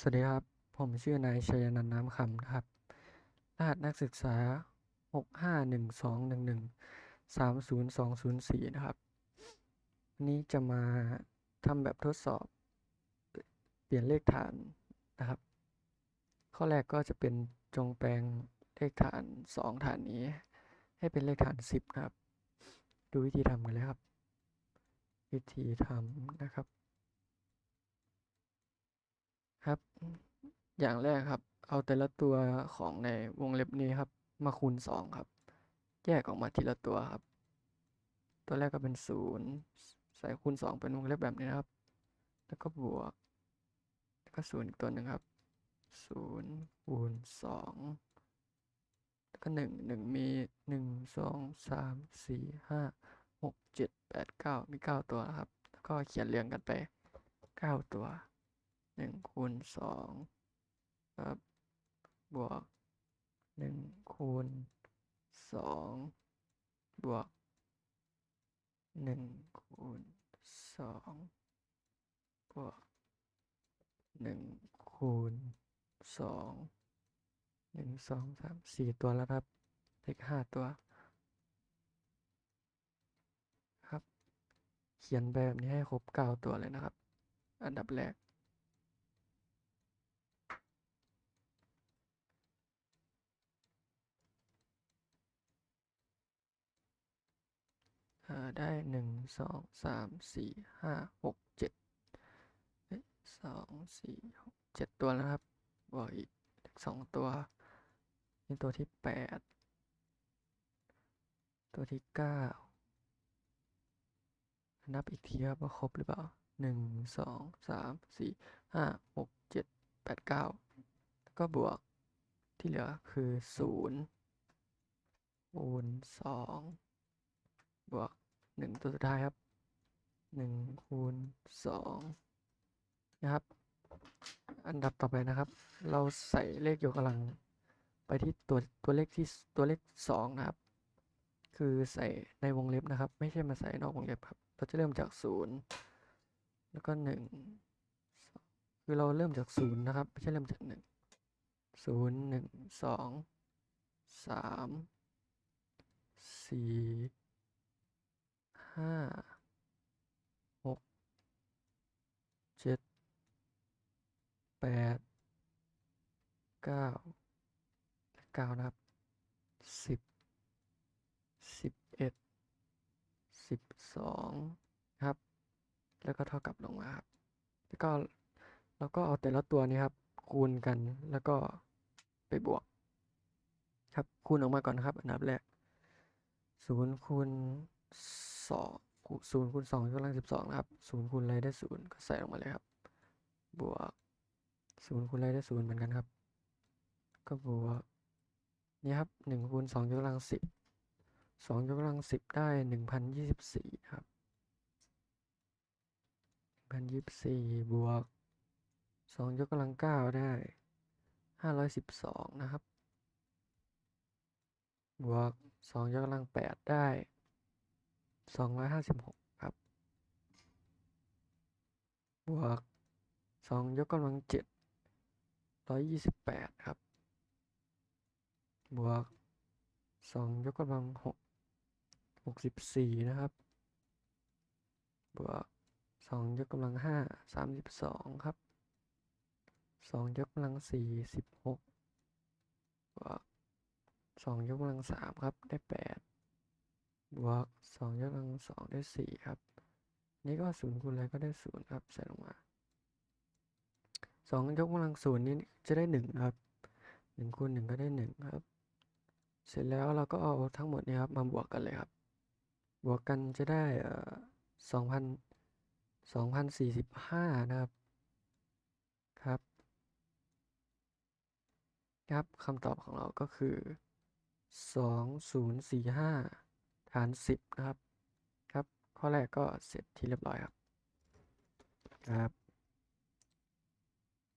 สวัสดีครับ ผมชื่อนายชัยนันท์น้ำคำนะครับ รหัสนักศึกษา 6 5 1 2 1 1 3 0 2 0 4 นะครับวันนี้จะมาทำแบบทดสอบ เปลี่ยนเลขฐานนะครับ ข้อแรกก็จะเป็นจงแปลงเลขฐาน 2 ฐานนี้ ให้เป็นเลขฐาน 10 นะครับ ดูวิธีทำกันเลยครับ วิธีทำนะครับ ครับ อย่างแรกครับ เอาแต่ละตัวของในวงเล็บนี้ครับ มาคูณสองครับ แยกออกมาทีละตัวครับ ตัวแรกก็เป็นศูนย์ใส่คูณสองเป็นวงเล็บแบบนี้นะครับ แล้วก็บวก แล้วก็ศูนย์อีกตัวหนึ่งครับศูนย์คูณสองแล้วก็หนึ่งหนึ่งมีหนึ่งสองสามสี่ห้าหกเจ็ดแปดเก้ามีเก้าตัวนะครับ แล้วก็เขียนเรียงกันไปเก้าตัว หนึ่งคูณสองครับบวกหนึ่งคูณสองบวกหนึ่งคูณสองบวกหนึ่งคูณสองหนึ่งสองสามสี่ตัวแล้วครับเลขห้าตัว ครับ เขียนแบบนี้ให้ครบเก้าตัวเลยนะครับ อันดับแรก อ่าได้หนึ่งสองสามสี่ห้าหกเจ็ดสองสี่หกเจ็ดตัวแล้วครับบวกอีกสองตัว นี่ตัวที่แปดตัวที่เก้านับอีกทีครับว่าครบหรือเปล่าหนึ่งสองสามสี่ห้าหกเจ็ดแปดเก้าก็บวกที่เหลือคือศูนย์คูณสอง หนึ่งตัวสุดท้ายครับหนึ่งคูณสองนะครับ อันดับต่อไปนะครับ เราใส่เลขยกกำลังไปที่ตัวตัวเลขที่ตัวเลขสองนะครับ คือใส่ในวงเล็บนะครับ ไม่ใช่มาใส่นอกวงเล็บครับ เราจะเริ่มจากศูนย์แล้วก็หนึ่งคือเราเริ่มจากศูนย์นะครับ ไม่ใช่เริ่มจากหนึ่งศูนย์หนึ่งสองสามสี่ ห้าหกเจ็ดแปดเก้าเก้านะครับสิบสิบเอ็ดสิบสองครับ แล้วก็เท่ากับลงมาครับ แล้วก็แล้วก็เอาแต่ละตัวนี้ครับ คูณกันแล้วก็ไปบวก ครับคูณออกมาก่อนครับ อันดับแรกศูนย์คูณ สองศูนย์คูณสองยกกำลังสิบสองนะครับศูนย์คูณอะไรได้ศูนย์ก็ใส่ลงมาเลยครับ บวกศูนย์คูณอะไรได้ศูนย์เหมือนกันครับ ก็บวกนี่ครับหนึ่งคูณสองยกกำลังสิบสองยกกำลังสิบได้หนึ่งพันยี่สิบสี่ครับพันยี่สิบสี่บวกสองยกกำลังเก้าได้ห้าร้อยสิบสองนะครับ บวกสองยกกำลังแปดได้ สองร้อยห้าสิบหกครับ บวกสองยกกำลังเจ็ดร้อยยี่สิบแปดครับ บวกสองยกกำลังหกหกสิบสี่นะครับ บวกสองยกกำลังห้าสามสิบสองครับสองยกกำลังสี่สิบหกบวกสองยกกำลังสามครับได้แปด บวกสองยกกำลังสองได้สี่ครับ นี่ก็ศูนย์คูณอะไรก็ได้ศูนย์ครับ ใส่ลงมาสองยกกำลังศูนย์นี้จะได้หนึ่งครับหนึ่งคูณหนึ่งก็ได้หนึ่งครับ เสร็จแล้วเราก็เอาทั้งหมดนี้ครับมาบวกกันเลยครับ บวกกันจะได้สองพันสองพันสี่สิบห้านะครับครับครับคำตอบของเราก็คือสองศูนย์สี่ หาร 10 นะครับ ครับ ข้อแรกก็เสร็จที่เรียบร้อยครับ ครับ